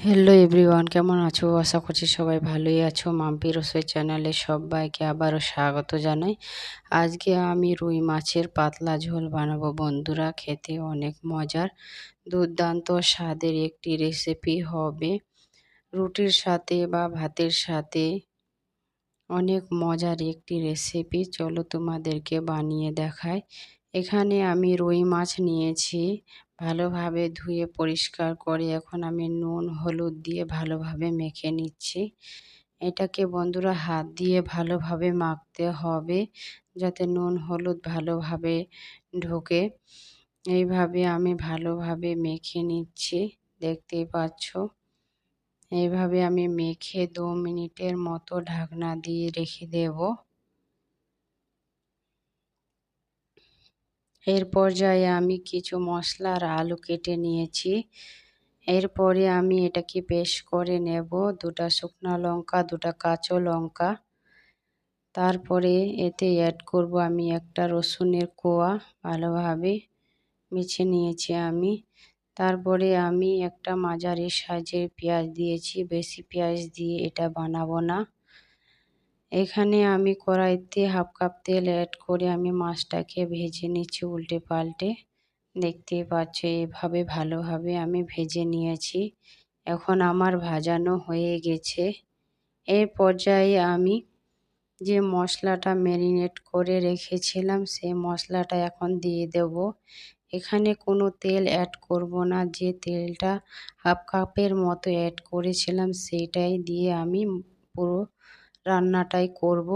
Hello everyone কেমন আছো? আশা করছি সবাই ভালোই আছো। মাম্পি রসোই চ্যানেলে সবাইকে আবারও স্বাগত জানাই। আজকে আমি রুই মাছের পাতলা ঝোল বানাবো। বন্ধুরা, খেতে অনেক মজার। দুর্দান্ত স্বাদের একটি রেসিপি হবে। রুটির সাথে বা ভাতের সাথে অনেক মজার একটি রেসিপি চলো তোমাদেরকে বানিয়ে দেখায় এখানে আমি রুই মাছ নিয়েছি, ভালোভাবে ধুয়ে পরিষ্কার করে এখন আমি নুন, হলুদ দিয়ে ভালোভাবে মেখে নিচ্ছি। এটাকে বন্ধুরা হাত দিয়ে ভালোভাবে মাখতে হবে যাতে নুন, হলুদ ভালোভাবে ঢোকে। এইভাবে আমি ভালোভাবে মেখে নিচ্ছি, দেখতেই পাচ্ছ। এইভাবে আমি মেখে দু মিনিটের মতো ঢাকনা দিয়ে রেখে দেব। এর পর্যায়ে আমি কিছু মশলা আর আলু কেটে নিয়েছি। এরপরে আমি এটাকে পেস্ট করে নেব। দুটা শুকনো লঙ্কা, দুটা কাঁচো লঙ্কা। তারপরে এতে অ্যাড করব আমি একটা রসুনের কোয়া ভালোভাবে মিছে নিয়েছি আমি। তারপরে আমি একটা মাঝারি সাইজের পেঁয়াজ দিয়েছি। বেশি পেঁয়াজ দিয়ে এটা বানাবো না। এখানে আমি কড়াইতে হাফ কাপ তেল অ্যাড করে আমি মাছটাকে ভেজে নিচ্ছি উল্টে পাল্টে। দেখতে পাচ্ছ, এভাবে ভালোভাবে আমি ভেজে নিয়েছি। এখন আমার ভাজানো হয়ে গেছে। এই পর্যায়ে আমি যে মশলাটা ম্যারিনেট করে রেখেছিলাম, সেই মশলাটা এখন দিয়ে দেব। এখানে কোনো তেল অ্যাড করব না, যে তেলটা হাফ কাপের মতো অ্যাড করেছিলাম, সেটাই দিয়ে আমি পুরো রান্নাটাই করব।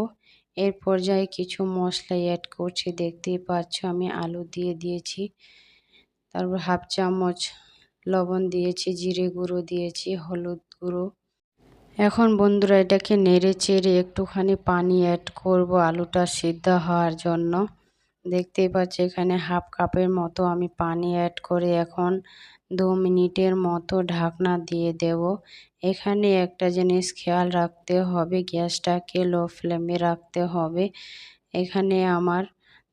এর পর্যায়ে কিছু মশলা অ্যাড করছি। দেখতেই পাচ্ছ আমি আলু দিয়ে দিয়েছি। তারপর হাফ চামচ লবণ দিয়েছি, জিরে গুঁড়ো দিয়েছি, হলুদ গুঁড়ো। এখন বন্ধুরা এটাকে নেড়ে চেড়ে একটুখানি পানি অ্যাড করব। আলুটা সিদ্ধ হওয়ার জন্য। দেখতেই পাচ্ছি এখানে হাফ কাপের মতো আমি পানি অ্যাড করে এখন দু মিনিটের মতো ঢাকনা দিয়ে দেব। এখানে একটা জিনিস খেয়াল রাখতে হবে, গ্যাসটাকে লো ফ্লেমে রাখতে হবে। এখানে আমার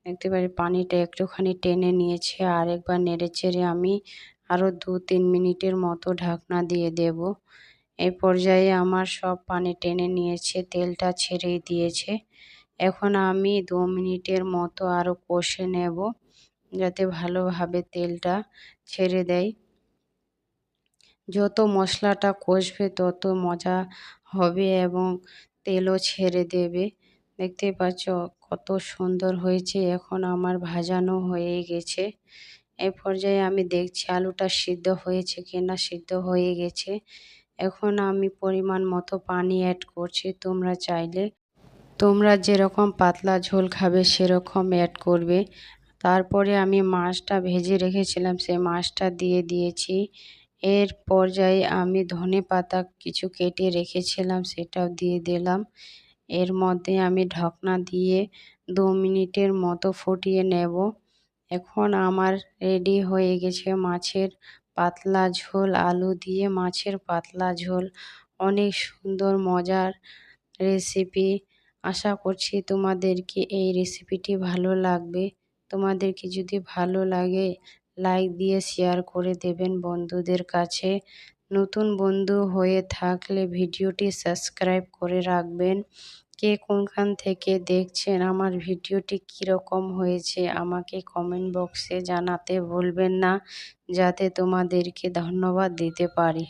দেখতে পারি পানিটা একটুখানি টেনে নিয়েছে আর একবার নেড়ে চেড়ে আমি আরও দু তিন মিনিটের মতো ঢাকনা দিয়ে দেব। এই পর্যায়ে আমার সব পানি টেনে নিয়েছে, তেলটা ছেড়েই দিয়েছে। এখন আমি দু মিনিটের মতো আরও কষে নেব যাতে ভালোভাবে তেলটা ছেড়ে দেয়। যত মশলাটা কষবে তত মজা হবে এবং তেলও ছেড়ে দেবে। দেখতে পাচ্ছ কত সুন্দর হয়েছে, এখন আমার ভাজানো হয়ে গেছে। এই পর্যায়ে আমি দেখছি আলুটা সিদ্ধ হয়েছে কিনা, সিদ্ধ হয়ে গেছে। এখন আমি পরিমাণ মতো পানি অ্যাড করছি, তোমরা চাইলে তোমরা যেরকম পাতলা ঝোল খাবে, সেরকম অ্যাড করবে। তারপরে আমি মাছটা ভেজে রেখেছিলাম, সেই মাছটা দিয়ে দিয়েছি। এর পর্যায়ে আমি ধনে পাতা কিছু কেটে রেখেছিলাম, সেটাও দিয়ে দিলাম। এর মধ্যে আমি ঢাকনা দিয়ে দু মিনিটের মতো ফুটিয়ে নেব। এখন আমার রেডি হয়ে গেছে মাছের পাতলা ঝোল, আলু দিয়ে মাছের পাতলা ঝোল। অনেক সুন্দর, মজার রেসিপি আশা করছি তোমাদেরকে এই রেসিপিটি ভালো লাগবে। তোমাদেরকে যদি ভালো লাগে লাইক দিয়ে শেয়ার করে দেবেন বন্ধুদের কাছে। নতুন বন্ধু হয়ে থাকলে ভিডিওটি সাবস্ক্রাইব করে রাখবেন। কে কোনখান থেকে দেখছেন, আমার ভিডিওটি কীরকম হয়েছে, আমাকে কমেন্ট বক্সে জানাতে ভুলবেন না, যাতে তোমাদেরকে ধন্যবাদ দিতে পারি।